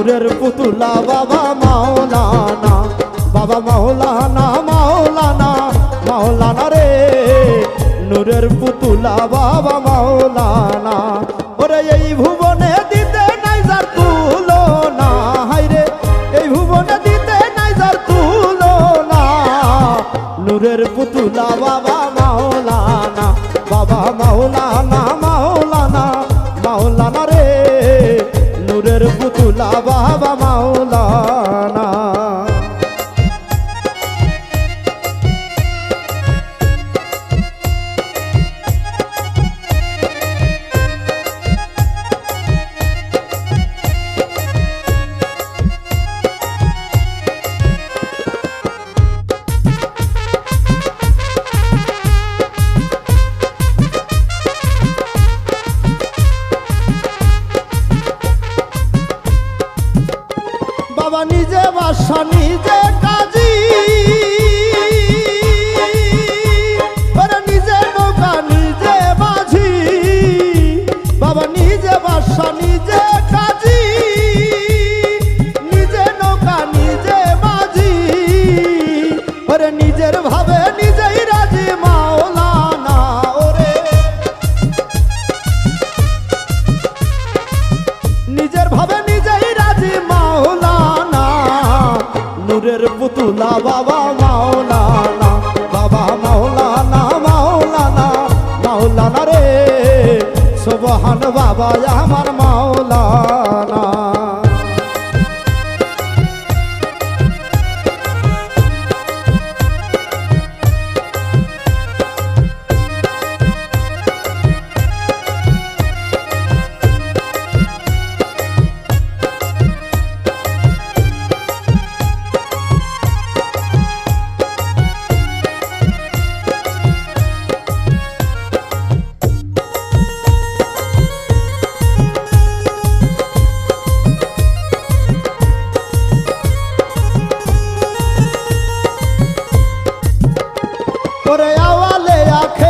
ঠাকুরের পুতুলা বাবা বাসা নিজে নূরের পুতুলা বাবা মাওলানা বাবা মাওলানা মাওলানা মাওলানা রে। সোবহান বাবা আমার মাওলানা। করে আওয়ালে আখে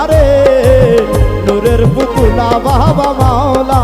হারে নূরের পুতুলা বাবা মাওলা।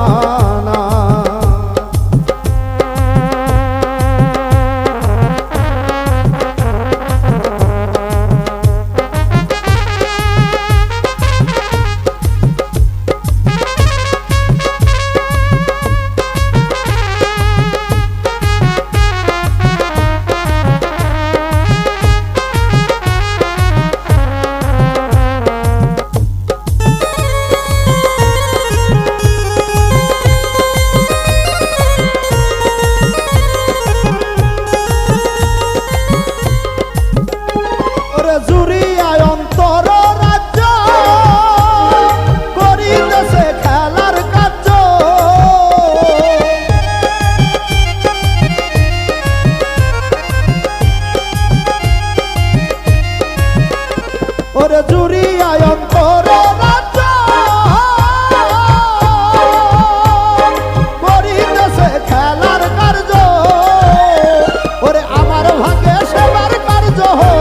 জহর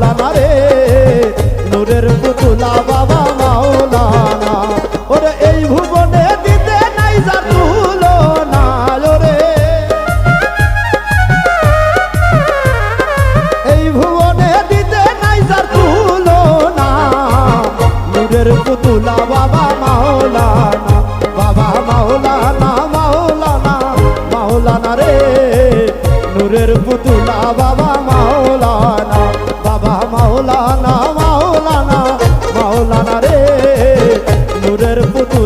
মাওলানা রে। নূরের পুতুলা বাবা মাওলানা। ওরে এই ভুবনে দিতে নাই যার তুলনা রে। এই ভুবনে দিতে নাই যার তুলনা। নূরের পুতুলা বাবা মাওলানা।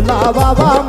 ভোলা বাবা